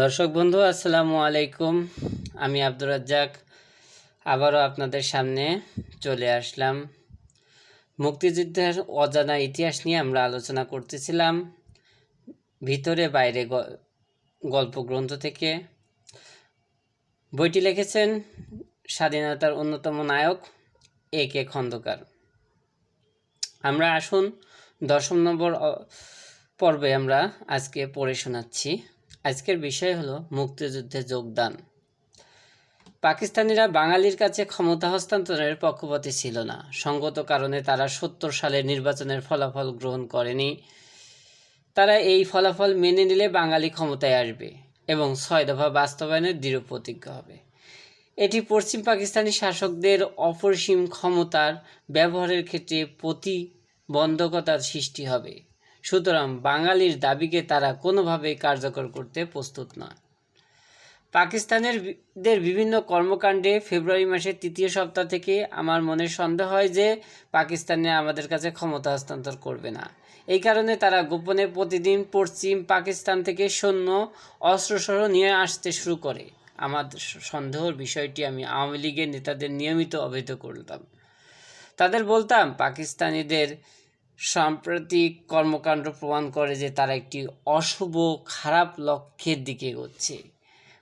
দর্শক বন্ধু, আসসালামু আলাইকুম। আমি আব্দুর রাজ্জাক। আবারও আপনাদের সামনে চলে আসলাম। মুক্তিযুদ্ধের অজানা ইতিহাস নিয়ে আমরা আলোচনা করতেছিলাম। ভিতরে বাইরে গল্প গ্রন্থ থেকে। বইটি লিখেছেন স্বাধীনতার অন্যতম নায়ক এ কে খন্দকার। আমরা আসুন দশম নম্বর পর্বে আমরা আজকে পড়ে শোনাচ্ছি। আজকের বিষয় হলো মুক্তিযুদ্ধে যোগদান। পাকিস্তানিরা বাঙালির কাছে ক্ষমতা হস্তান্তরের পক্ষপাতী ছিল না। সঙ্গত কারণে তারা সত্তর সালের নির্বাচনের ফলাফল গ্রহণ করেনি। তারা এই ফলাফল মেনে নিলে বাঙালি ক্ষমতায় আসবে এবং ছয় দফা বাস্তবায়নের দৃঢ় প্রতিজ্ঞ হবে। এটি পশ্চিম পাকিস্তানি শাসকদের অপরিসীম ক্ষমতার ব্যবহারের ক্ষেত্রে প্রতিবন্ধকতার সৃষ্টি হবে। সুতরাং বাঙালির দাবিকে তারা কোনোভাবেই কার্যকর করতে প্রস্তুত নয়। পাকিস্তানের দের বিভিন্ন কর্মকাণ্ডে ফেব্রুয়ারি মাসের তৃতীয় সপ্তাহ থেকে আমার মনে সন্দেহ হয় যে পাকিস্তানে আমাদের কাছে ক্ষমতা হস্তান্তর করবে না। এই কারণে তারা গোপনে প্রতিদিন পশ্চিম পাকিস্তান থেকে সৈন্য, অস্ত্রসহ নিয়ে আসতে শুরু করে। আমার সন্দেহর বিষয়টি আমি আওয়ামী লীগের নেতাদের নিয়মিত অবহিত করতাম। তাদের বলতাম, পাকিস্তানিদের সাম্প্রতিক কর্মকাণ্ড প্রমাণ করে যে তারা একটি অশুভ, খারাপ লক্ষ্যের দিকে এগোচ্ছে।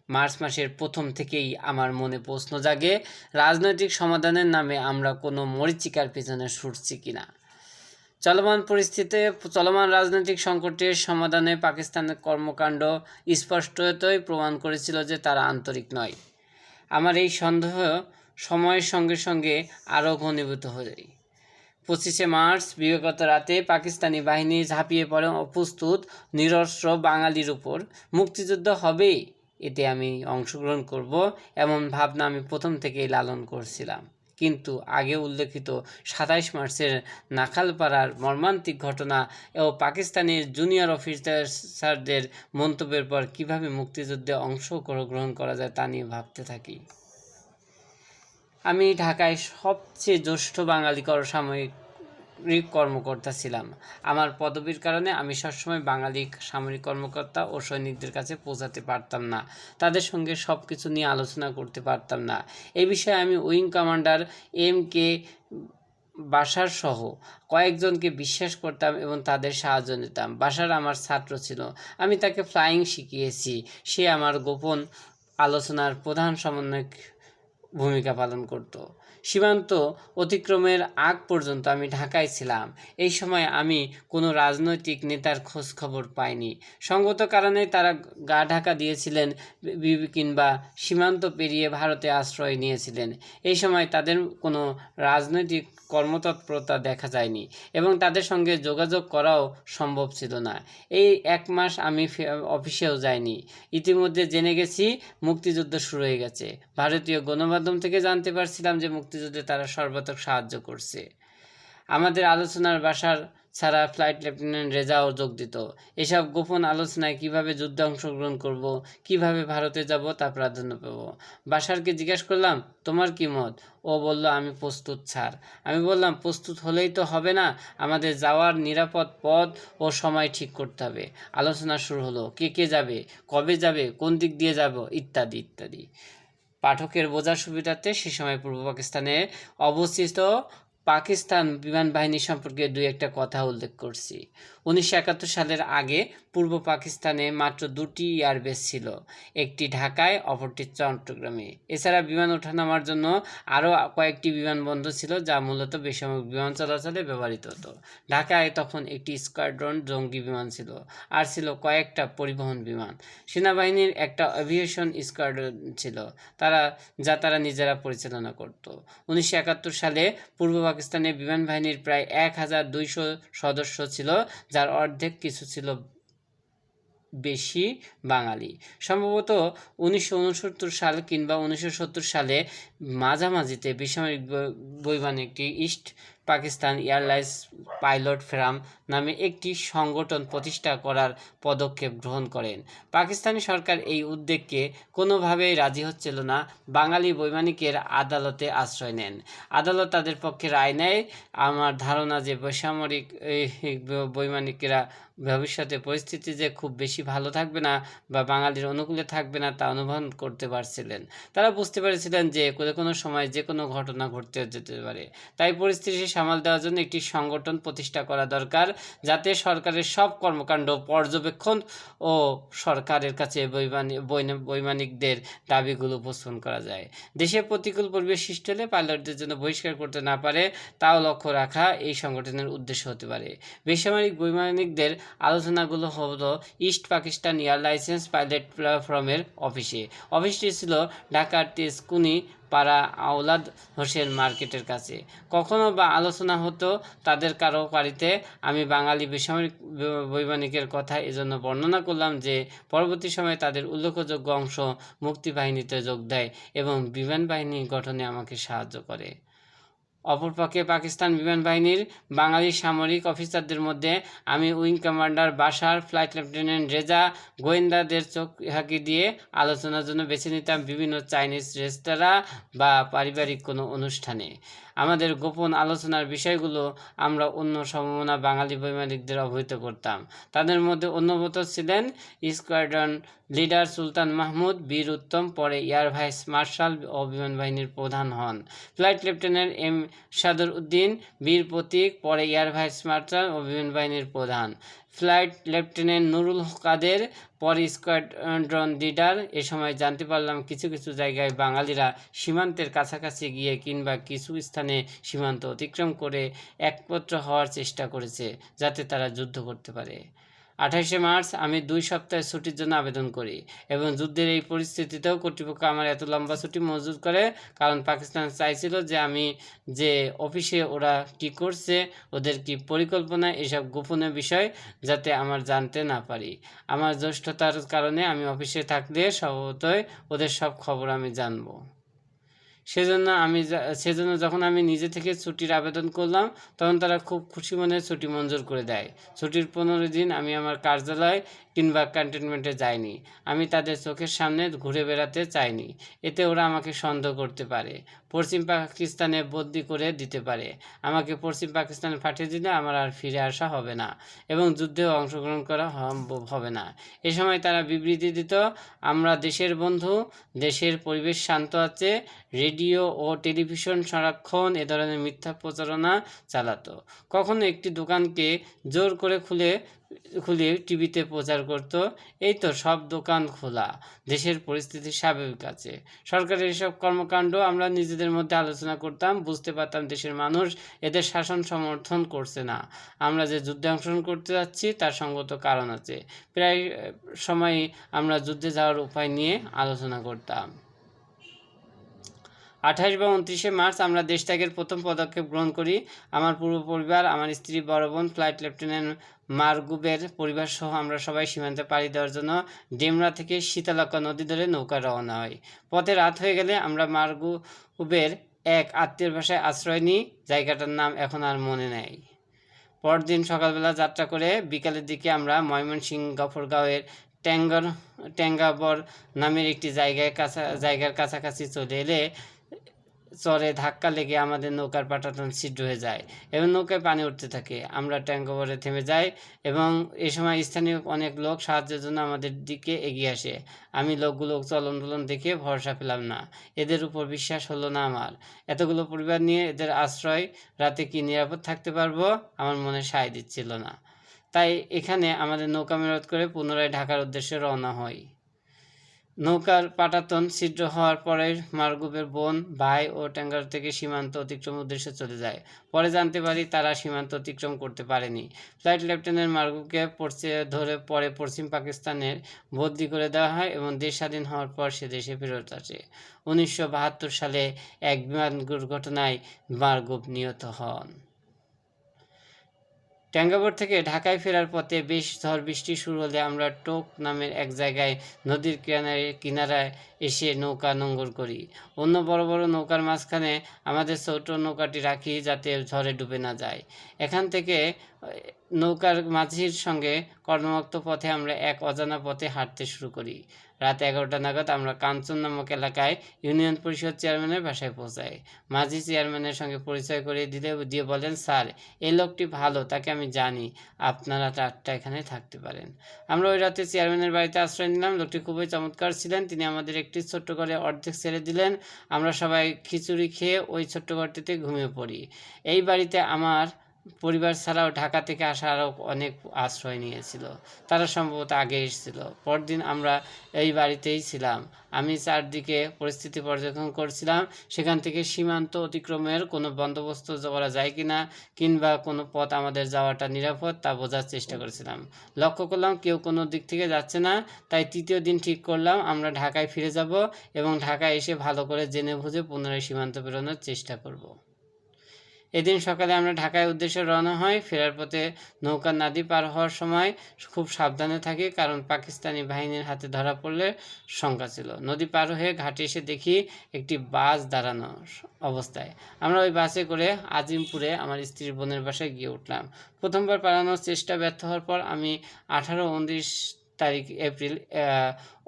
মার্চ মাসের প্রথম থেকেই আমার মনে প্রশ্ন জাগে, রাজনৈতিক সমাধানের নামে আমরা কোনো মরিচিকার পেছনে ছুটছি কিনা? চলমান পরিস্থিতিতে, চলমান রাজনৈতিক সংকটের সমাধানে পাকিস্তানের কর্মকাণ্ড স্পষ্টতই প্রমাণ করেছিল যে তারা আন্তরিক নয়। আমার এই সন্দেহ সময়ের সঙ্গে সঙ্গে আরও ঘনীভূত হয়ে পঁচিশে মার্চ, বিগত রাতে পাকিস্তানি বাহিনী ঝাঁপিয়ে পড়ে অপ্রস্তুত, নিরস্ত্র বাঙালির উপর। মুক্তিযুদ্ধ হবেই, এতে আমি অংশগ্রহণ করব, এমন ভাবনা আমি প্রথম থেকেই লালন করছিলাম। কিন্তু আগে উল্লেখিত সাতাইশ মার্চের নাখালপাড়ার মর্মান্তিক ঘটনা ও পাকিস্তানের জুনিয়র অফিসারদের মন্তব্যের পর কীভাবে মুক্তিযুদ্ধে অংশগ্রহণ করা যায় তা নিয়ে ভাবতে থাকি। আমি ঢাকায় সবচেয়ে জ্যেষ্ঠ বাঙালি কর সাময়িক কর্মকর্তা ছিলাম। আমার পদবীর কারণে আমি সবসময় বাঙালি সামরিক কর্মকর্তা ও সৈনিকদের কাছে পৌঁছাতে পারতাম না। তাদের সঙ্গে সব কিছু নিয়ে আলোচনা করতে পারতাম না। এ বিষয়ে আমি উইং কমান্ডার এম কে বাসার সহ কয়েকজনকে বিশ্বাস করতাম এবং তাদের সাহায্য নিতাম। বাসার আমার ছাত্র ছিল। আমি তাকে ফ্লাইং শিখিয়েছি। সে আমার গোপন আলোচনার প্রধান সমন্বয়ক ভূমিকা পালন করত। সীমান্ত অতিক্রমের আগ পর্যন্ত আমি ঢাকায় ছিলাম। এই সময় আমি কোনো রাজনৈতিক নেতার খোঁজ খবর পাইনি। সঙ্গত কারণে তারা গা ঢাকা দিয়েছিলেন কিংবা সীমান্ত পেরিয়ে ভারতে আশ্রয় নিয়েছিলেন। এই সময় তাদের কোনো রাজনৈতিক কর্মতৎপরতা দেখা যায়নি এবং তাদের সঙ্গে যোগাযোগ করাও সম্ভব ছিল না। এই এক মাস আমি অফিসেও যাইনি। ইতিমধ্যে জেনে গেছি মুক্তিযুদ্ধ শুরু হয়ে গেছে। ভারতীয় গণমাধ্যম থেকে জানতে পারছিলাম যে মুক্তিযুদ্ধে তারা সর্বাত্মক সাহায্য করছে। আমাদের আলোচনার বাসার ছাড়া ফ্লাইট লেফটেন্যান্ট রেজাও যোগ দিত। এসব গোপন আলোচনায় কীভাবে যুদ্ধে অংশগ্রহণ করব, কীভাবে ভারতে যাব তা প্রাধান্য পাব। বাসারকে জিজ্ঞেস করলাম, তোমার কি মত? ও বলল, আমি প্রস্তুত ছাড় আমি বললাম, প্রস্তুত হলেই তো হবে না, আমাদের যাওয়ার নিরাপদ পথ ও সময় ঠিক করতে হবে। আলোচনা শুরু হলো, কে কে যাবে, কবে যাবে, কোন দিক দিয়ে যাব, ইত্যাদি ইত্যাদি। পাঠকের বোঝার সুবিধার্থে সে সময় পূর্ব পাকিস্তানে অবস্থিত পাকিস্তান বিমান বাহিনী সম্পর্কে দুই একটা কথা উল্লেখ করছি। উনিশশো একাত্তর সালের আগে পূর্ব পাকিস্তানে মাত্র দুটি এয়ারবেস ছিল, একটি ঢাকায়, অপরটি চট্টগ্রামে। এছাড়া বিমান ওঠানামার জন্য আরও কয়েকটি বিমানবন্দর ছিল, যা মূলত বেসামরিক বিমান চলাচলে ব্যবহৃত হতো। ঢাকায় তখন একটি স্কোয়াড্রন জঙ্গি বিমান ছিল, আর ছিল কয়েকটা পরিবহন বিমান। সেনাবাহিনীর একটা এভিয়েশন স্কোয়াড্রন ছিল, তারা, যা তারা নিজেরা পরিচালনা করত। উনিশশো একাত্তর সালে পূর্ব পাকিস্তানে বিমান বাহিনীর প্রায় এক হাজার দুইশো সদস্য ছিল, যার অর্ধেক কিছু ছিল বেশি বাঙালি। সম্ভবত উনিশশো উনসত্তর সাল কিংবা উনিশশো সত্তর সালে মাঝামাঝিতে বেসামরিক একটি East Pakistan airlines pilot forum নামে একটি সংগঠন প্রতিষ্ঠা করার পদক্ষেপ গ্রহণ করেন। পাকিস্তানি সরকার এই উদ্যোগকে কোনোভাবেই রাজি হচ্ছিল না। বাঙালি বৈমানিকের আদালতে আশ্রয় নেন। আদালত তাদের পক্ষে রায় নেয়। আমার ধারণা যে বেসামরিক বৈমানিকেরা ভবিষ্যতে পরিস্থিতি যে খুব বেশি ভালো থাকবে না বা বাঙালির অনুকূলে থাকবে না তা অনুভব করতে পারছিলেন। তারা বুঝতে পেরেছিলেন যে কোনো কোনো সময় যে কোনো ঘটনা ঘটতে যেতে পারে। তাই পরিস্থিতি সামাল দেওয়ার জন্য একটি সংগঠন প্রতিষ্ঠা করা দরকার, যাতে সরকারের সব কর্মকাণ্ড পর্যবেক্ষণ ও সরকারের কাছে বৈমানিক বৈমানিকদের দাবিগুলো উপস্থাপন করা যায়। দেশে প্রতিকূল পরিবেশ সৃষ্টি হলে পাইলটদের জন্য বহিষ্কার করতে না পারে তাও লক্ষ্য রাখা এই সংগঠনের উদ্দেশ্য হতে পারে। বেসামরিক বৈমানিকদের আলোচনাগুলো হলো ইস্ট পাকিস্তান এয়ারলাইন্স পাইলট প্ল্যাটফর্মের অফিসে। অফিসটি ছিল ঢাকার তেজকুনি পাড়া আওলাদ হোসেন মার্কেটের কাছে। কখনো বা আলোচনা হতো তাদের কারও বাড়িতে। আমি বাঙালি বেসামরিক বৈমানিকের কথা এজন্য বর্ণনা করলাম যে, পরবর্তী সময়ে তাদের উল্লেখযোগ্য অংশ মুক্তিবাহিনীতে যোগ দেয় এবং বিমান বাহিনী গঠনে আমাকে সাহায্য করে। অপরপক্ষে পাকিস্তান বিমান বাহিনীর বাঙালি সামরিক অফিসারদের মধ্যে আমি wing commander Bashar flight lieutenant Reza, গোয়েন্দাদের চোখ হাঁকি দিয়ে আলোচনার জন্য বেছে নিতাম বিভিন্ন চাইনিজ রেস্তোরাঁ বা পারিবারিক কোনো অনুষ্ঠানে। আমাদের গোপন আলোচনার বিষয়গুলো আমরা অন্য সম্ভাবনা বাঙালি বৈমানিকদের অবহিত করতাম। তাদের মধ্যে অন্যভূত ছিলেন স্কোয়াড্রন লিডার সুলতান মাহমুদ, বীর উত্তম, পরে এয়ার ভাইস মার্শাল ও বিমান বাহিনীর প্রধান হন। ফ্লাইট লেফটেন্যান্ট এম সাদর উদ্দিন, বীর প্রতীক, পরে এয়ার ভাইস মার্শাল ও বিমান বাহিনীর প্রধান। ফ্লাইট লেফটেন্যান্ট নুরুল কাদের পরে স্কোয়াড্রন লিডার এ সময় জানতে পারলাম কিছু কিছু জায়গায় বাঙালিরা সীমান্তের কাছাকাছি গিয়ে কিংবা কিছু স্থানে সীমান্ত অতিক্রম করে একপত্র হওয়ার চেষ্টা করেছে, যাতে তারা যুদ্ধ করতে পারে। আঠাশে মার্চ আমি দুই সপ্তাহের ছুটির জন্য আবেদন করি এবং যুদ্ধের এই পরিস্থিতিতেও কর্তৃপক্ষ আমার এত লম্বা ছুটি মজুদ করে, কারণ পাকিস্তান চাইছিল যে আমি যে অফিসে ওরা কি করছে, ওদের কি পরিকল্পনা, এসব গোপনীয় বিষয় যাতে আমার জানতে না পারি। আমার জ্যেষ্ঠতার কারণে আমি অফিসে থাকলে স্বভাবতই ওদের সব খবর আমি জানব। সেজন্য আমি সেজন্য যখন আমি নিজে থেকে ছুটির আবেদন করলাম, তখন তারা খুব খুশি মনে ছুটি মঞ্জুর করে দেয়। ছুটির পনেরো দিন আমি আমার কার্যালয় কিংবা ক্যান্টনমেন্টে যাইনি। আমি তাদের চোখের সামনে ঘুরে বেড়াতে চাইনি। এতে ওরা আমাকে সন্দেহ করতে পারে, পশ্চিম পাকিস্তানে বদলি করে দিতে পারে। আমাকে পশ্চিম পাকিস্তানে পাঠিয়ে দিলে আমার আর ফিরে আসা হবে না এবং যুদ্ধেও অংশগ্রহণ করা সম্ভব হবে না। এ সময় তারা বিবৃতি দিত, আমরা দেশের বন্ধু, দেশের পরিবেশ শান্ত আছে রেডিও ও টেলিভিশন সারাক্ষণ এ ধরনের মিথ্যা প্রচারণা চালাতো। কখনো একটি দোকানকে জোর করে খুলে খুলে টিভিতে প্রচার করত। এই তো সব দোকান খোলা, দেশের পরিস্থিতি স্বাভাবিক আছে। সরকারের এসব কর্মকাণ্ড আমরা নিজেদের মধ্যে আলোচনা করতাম, বুঝতে পারতাম দেশের মানুষ এদের শাসন সমর্থন করছে না। আমরা যে যুদ্ধে অংশগ্রহণ করতে যাচ্ছি, তার সঙ্গত কারণ আছে। প্রায় সময় আমরা যুদ্ধে যাওয়ার উপায় নিয়ে আলোচনা করতাম। আঠাশ বা উনত্রিশে মার্চ আমরা দেশত্যাগের প্রথম পদক্ষেপ গ্রহণ করি। আমার পূর্ব পরিবার, আমার স্ত্রী, বড় বোন, ফ্লাইট লেফটেন্যান্ট মারগুবের পরিবার সহ আমরা সবাই সীমান্তে পাড়ি দেওয়ার জন্য ডেমরা থেকে শীতলক্কা নদী ধরে নৌকা রওনা হই পথে রাত হয়ে গেলে আমরা মারগুবের এক আত্মীয়ের ভাষায় আশ্রয় নিই, জায়গাটার নাম এখন আর মনে নেই। পরদিন সকালবেলা যাত্রা করে বিকালের দিকে আমরা ময়মনসিংহ গফরগাঁওয়ের ট্যাঙ্গর ট্যাঙ্গাবর নামের একটি জায়গায় কাছা, জায়গার কাছাকাছি চলে এলে চরে ধাক্কা লেগে আমাদের নৌকার পাটাতন ছিদ্র হয়ে যায় এবং নৌকায় পানি উঠতে থাকে। আমরা ট্যাঙ্কোভারে থেমে যাই এবং এ সময় স্থানীয় অনেক লোক সাহায্যের জন্য আমাদের দিকে এগিয়ে আসে। আমি লোকগুলো চলন দোলন দেখে ভরসা পেলাম না। এদের উপর বিশ্বাস হলো না আমার। এতগুলো পরিবার নিয়ে এদের আশ্রয় রাতে কি নিরাপদ থাকতে পারব? আমার মনে সায় দিচ্ছিল না। তাই এখানে আমাদের নৌকা মেরত করে পুনরায় ঢাকার উদ্দেশ্যে রওনা হই। নৌকার পাটাতন ছিদ্র হওয়ার পরে মারগুবের বোন ভাই ও ট্যাঙ্গার থেকে সীমান্ত অতিক্রম উদ্দেশ্যে চলে যায়। পরে জানতে পারি তারা সীমান্ত অতিক্রম করতে পারেনি। ফ্লাইট লেফটেন্যান্ট মারগুবকে পড়ছে ধরে পরে পশ্চিম পাকিস্তানের বদলি করে দেওয়া হয় এবং দেশ স্বাধীন হওয়ার পর সে দেশে ফেরত আসে। উনিশশো বাহাত্তর সালে এক বিমান দুর্ঘটনায় মারগুব নিহত হন। ট্যাঙ্গাবোর থেকে ঢাকায় ফেরার পথে বেশ ঝড় বৃষ্টি শুরু হলে আমরা টোক নামের এক জায়গায় নদীর কিনারে, কিনারায় এসে নৌকা নোঙ্গর করি। অন্য বড় বড় নৌকার মাঝখানে আমাদের ছোট নৌকাটি রাখি যাতে ঝড়ে ডুবে না যায়। এখান থেকে, নৌকার মাঝির সঙ্গে কর্মমুক্ত পথে আমরা এক অজানা পথে হাঁটতে শুরু করি। রাত এগারোটা নাগাদ আমরা কাঞ্চন নামক এলাকায় ইউনিয়ন পরিষদ চেয়ারম্যানের বাসায় পৌঁছাই। মাঝি চেয়ারম্যানের সঙ্গে পরিচয় করিয়ে দিলে দিয়ে বলেন, স্যার, এই লোকটি ভালো, তাকে আমি জানি। আপনারা রাতটা এখানে থাকতে পারেন। আমরা ওই রাতে চেয়ারম্যানের বাড়িতে আশ্রয় নিলাম। লোকটি খুবই চমৎকার ছিলেন। তিনি আমাদের একটি ছোট্ট ঘরে অর্ধেক ছেড়ে দিলেন। আমরা সবাই খিচুড়ি খেয়ে ওই ছোট্ট ঘরটিতে ঘুমিয়ে পড়ি। এই বাড়িতে আমার পরিবার ছাড়াও ঢাকা থেকে আসা আরও অনেক আশ্রয় নিয়েছিল। তারা সম্ভবত আগে এসেছিল। পরদিন আমরা এই বাড়িতেই ছিলাম। আমি চারদিকে পরিস্থিতি পর্যবেক্ষণ করছিলাম। সেখান থেকে সীমান্ত অতিক্রমের কোনো বন্দোবস্ত করা যায় কিনা কিংবা কোনো পথ আমাদের যাওয়াটা নিরাপদ তা বোঝার চেষ্টা করেছিলাম। লক্ষ্য করলাম কেউ কোনো দিক থেকে যাচ্ছে না, তাই তৃতীয় দিন ঠিক করলাম আমরা ঢাকায় ফিরে যাব এবং ঢাকায় এসে ভালো করে জেনে বুঝে পুনরায় সীমান্ত পেরোনোর চেষ্টা করব। এদিন সকালে আমরা ঢাকায় উদ্দেশ্যে রওনা হই। ফেরার পথে নৌকা নদী পার হওয়ার সময় খুব সাবধানে থাকি, কারণ পাকিস্তানি বাহিনীর হাতে ধরা পড়লে শঙ্কা ছিল। নদী পার হয়ে ঘাটে এসে দেখি একটি বাস দাঁড়ানো অবস্থায়। আমরা ওই বাসে করে আজিমপুরে আমার স্ত্রীর বোনের বাসায় গিয়ে উঠলাম। প্রথমবার পালানোর চেষ্টা ব্যর্থ হওয়ার পর আমি আঠারো উনত্রিশ তারিখ এপ্রিল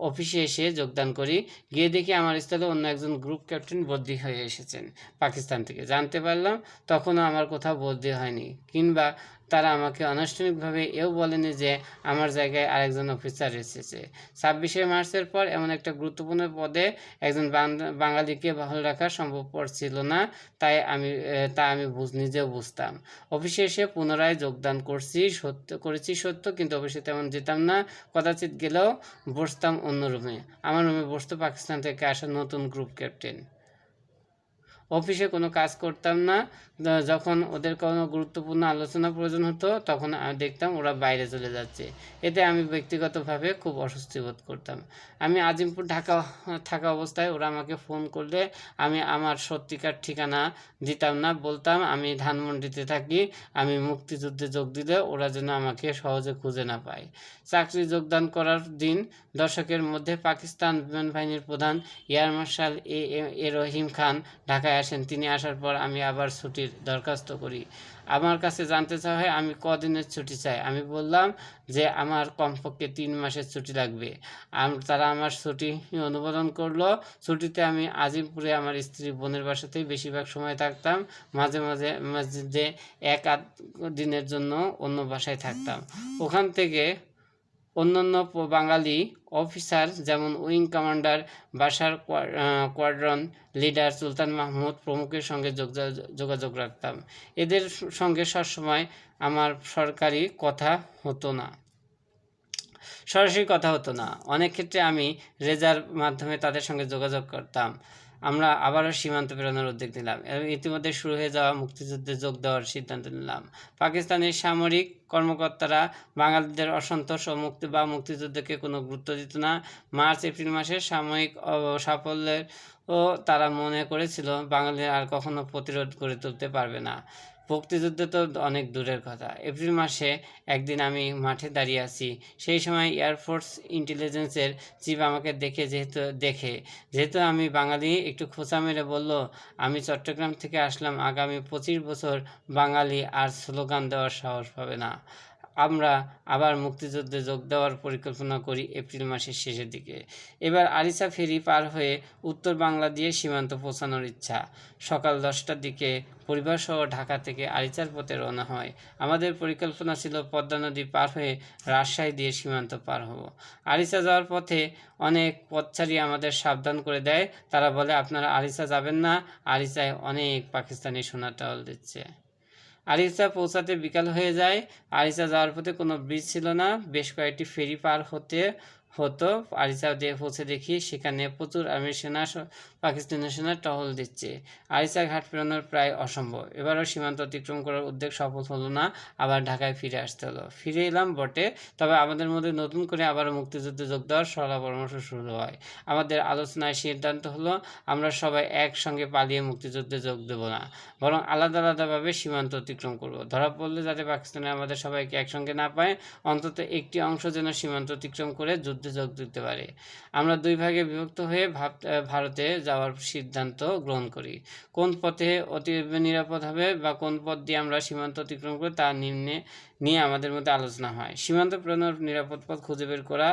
অফিসে এসে যোগদান করি। গিয়ে দেখি আমার স্থলে অন্য একজন গ্রুপ ক্যাপ্টেন বদলি হয়ে এসেছেন পাকিস্তান থেকে। জানতে পারলাম তখনও আমার কোথাও বদলি হয়নি। কিংবা তারা আমাকে আনুষ্ঠানিকভাবে এও বলেনি যে আমার জায়গায় আরেকজন অফিসার এসেছে। ছাব্বিশে মার্চের পর এমন একটা গুরুত্বপূর্ণ পদে একজন বাঙালিকে বহাল রাখা সম্ভবপর ছিল না, তাই আমি তা আমি নিজেও বুঝতাম। অফিসে এসে পুনরায় যোগদান করছি, সত্য, করেছি সত্য, কিন্তু অফিসে তেমন যেতাম না। কদাচিৎ গেলেও বসতাম অন্য রুমে আমার রুমে বসতো পাকিস্তান থেকে আসা নতুন গ্রুপ ক্যাপ্টেন অফিসে কোনো কাজ করতাম না। যখন ওদের কোনো গুরুত্বপূর্ণ আলোচনা প্রয়োজন হতো, তখন আমি দেখতাম ওরা বাইরে চলে যাচ্ছে। এতে আমি ব্যক্তিগতভাবে খুব অস্বস্তি বোধ করতাম। আমি আজিমপুর ঢাকা, থাকা অবস্থায় ওরা আমাকে ফোন করলে আমি আমার সত্যিকার ঠিকানা দিতাম না, বলতাম, আমি ধানমন্ডিতে থাকি, আমি মুক্তিযুদ্ধে যোগ দিলে ওরা যেন আমাকে সহজে খুঁজে না পায়। চাকরি যোগদান করার দিন দর্শকের মধ্যে পাকিস্তান বিমান বাহিনীর প্রধান এয়ার মার্শাল এ এ- রহিম খান ঢাকায় আসেন, তিনি আসার পর আমি আবার ছুটির দরখাস্ত করি। আমার কাছে জানতে চাওয়া হয়, আমি কদিনের ছুটি চাই? আমি বললাম যে, আমার কমপক্ষে তিন মাসের ছুটি লাগবে। তারা আমার ছুটি অনুমোদন করল। ছুটিতে আমি আজিমপুরে আমার স্ত্রী বোনের বাসাতেই বেশিরভাগ সময় থাকতাম। মাঝে মাঝে মসজিদে এক আধ দিনের জন্য অন্য বাসায় থাকতাম। ওখান থেকে অন্যান্য বাঙালি অফিসার যেমন wing commander, Bashar squadron leader সুলতান মাহমুদ প্রমুখের সঙ্গে যোগাযোগ রাখতাম। এদের সঙ্গে সবসময় আমার সরকারি কথা হতো না। সরাসরি কথা হতো না। অনেক ক্ষেত্রে আমি রেজার মাধ্যমে তাদের সঙ্গে যোগাযোগ করতাম। আমরা আবারও সীমান্ত পেরোনোর উদ্যোগ নিলাম এবং ইতিমধ্যে শুরু হয়ে যাওয়া মুক্তিযুদ্ধে যোগ দেওয়ার সিদ্ধান্ত নিলাম। পাকিস্তানের সামরিক কর্মকর্তারা বাঙালিদের অসন্তোষ ও মুক্তি বা মুক্তিযুদ্ধকে কোনো গুরুত্ব দিত না। মার্চ, এপ্রিল মাসে সাময়িক সাফল্যের ও তারা মনে করেছিল, বাঙালি আর কখনো প্রতিরোধ গড়ে তুলতে পারবে না। মুক্তিযুদ্ধ তো অনেক দূরের কথা। এপ্রিল মাসে একদিন আমি মাঠে দাঁড়িয়ে আছি। সেই সময় এয়ারফোর্স ইন্টেলিজেন্সের চিফ আমাকে দেখে যেহেতু দেখে। যেহেতু আমি বাঙালি, একটু খোঁচা মেরে বলল, আমি চট্টগ্রাম থেকে আসলাম, আগামী পঁচিশ বছর বাঙালি আর স্লোগান দেওয়ার সাহস পাবে না। আমরা আবার মুক্তিযুদ্ধে যোগ দেওয়ার পরিকল্পনা করি এপ্রিল মাসের শেষের দিকে। এবার আরিসা ফেরি পার হয়ে উত্তর বাংলা দিয়ে সীমান্ত পৌঁছানোর ইচ্ছা। সকাল দশটার দিকে পরিবারসহ ঢাকা থেকে আরিচার পথে রওনা হয়। আমাদের পরিকল্পনা ছিল পদ্মা নদী পার হয়ে রাজশাহী দিয়ে সীমান্ত পার হব। আরিচা যাওয়ার পথে অনেক পথচারী আমাদের সাবধান করে দেয়। তারা বলে, আপনারা আরিচা যাবেন না। আরিচায় অনেক পাকিস্তানি সোনা টাওয়াল দিচ্ছে। আরিচা পৌঁছাতে বিকাল হয়ে যায়। আরিসা যাওয়ার পথে কোনো ব্রিজ ছিল না। বেশ কয়েকটি ফেরি পার হতে হতো। আরিচা দিয়ে পৌঁছে দেখি, সেখানে প্রচুর আর্মি সেনা স- পাকিস্তানি সেনা টহল দিচ্ছে। আরিচা ঘাট পেরোনোর প্রায় অসম্ভব। এবারও সীমান্ত অতিক্রম করার উদ্যোগ সফল হলো না, আবার ঢাকায় ফিরে আসতে হলো। ফিরে এলাম বটে, তবে আমাদের মধ্যে নতুন করে আবার মুক্তিযুদ্ধে যোগ দেওয়ার সলা পরামর্শ শুরু হয়। আমাদের আলোচনায় সিদ্ধান্ত হলো, আমরা সবাই একসঙ্গে পালিয়ে মুক্তিযুদ্ধে যোগ দেব না, বরং আলাদা আলাদাভাবে সীমান্ত অতিক্রম করব। ধরা পড়লে যাতে পাকিস্তানে আমাদের সবাইকে একসঙ্গে না পায়, অন্তত একটি অংশ যেন সীমান্ত অতিক্রম করে যুদ্ধে যোগ দিতে পারে। আমরা দুই ভাগে বিভক্ত হয়ে ভারতে যাওয়ার সিদ্ধান্ত গ্রহণ করি। কোন পথে অতি নিরাপদ হবে বা কোন পথ দিয়ে আমরা সীমান্ত অতিক্রম করি তা নিম্নে নিয়ে আমাদের মধ্যে আলোচনা হয়। সীমান্ত প্রেরণের নিরাপদ পথ খুঁজে বের করা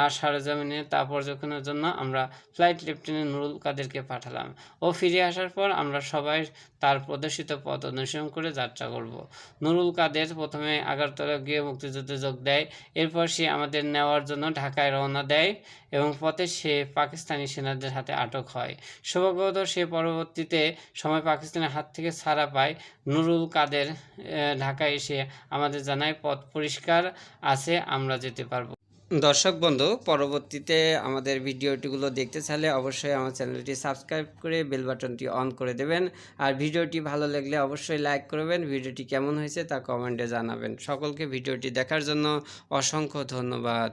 আর সারজমিনে তা পর্যবেক্ষণের জন্য আমরা ফ্লাইট লেফটেন্যান্ট নুরুল কাদেরকে পাঠালাম। ও ফিরে আসার পর আমরা সবাই তার প্রদর্শিত পথ অনুসরণ করে যাত্রা করব। নুরুল কাদের প্রথমে আগারতলা গিয়ে মুক্তিযুদ্ধে যোগ দেয়। এরপর সে আমাদের নেওয়ার জন্য ঢাকায় রওনা দেয় এবং পথে সে পাকিস্তানি সেনাদের হাতে আটক হয়। সৌভাগ্যবত সে পরবর্তীতে সময় পাকিস্তানের হাত থেকে ছাড়া পায়। নুরুল কাদের ঢাকায় এসে আমাদের জানায়, পথ পরিষ্কার আছে, আমরা যেতে পারব। দর্শক বন্ধু, পরবর্তীতে আমাদের ভিডিওটিগুলো দেখতে চাইলে অবশ্যই আমার চ্যানেলটি সাবস্ক্রাইব করে বেল বাটনটি অন করে দেবেন। আর ভিডিওটি ভালো লাগলে অবশ্যই লাইক করবেন। ভিডিওটি কেমন হয়েছে তা কমেন্টে জানাবেন। সকলকে ভিডিওটি দেখার জন্য অসংখ্য ধন্যবাদ।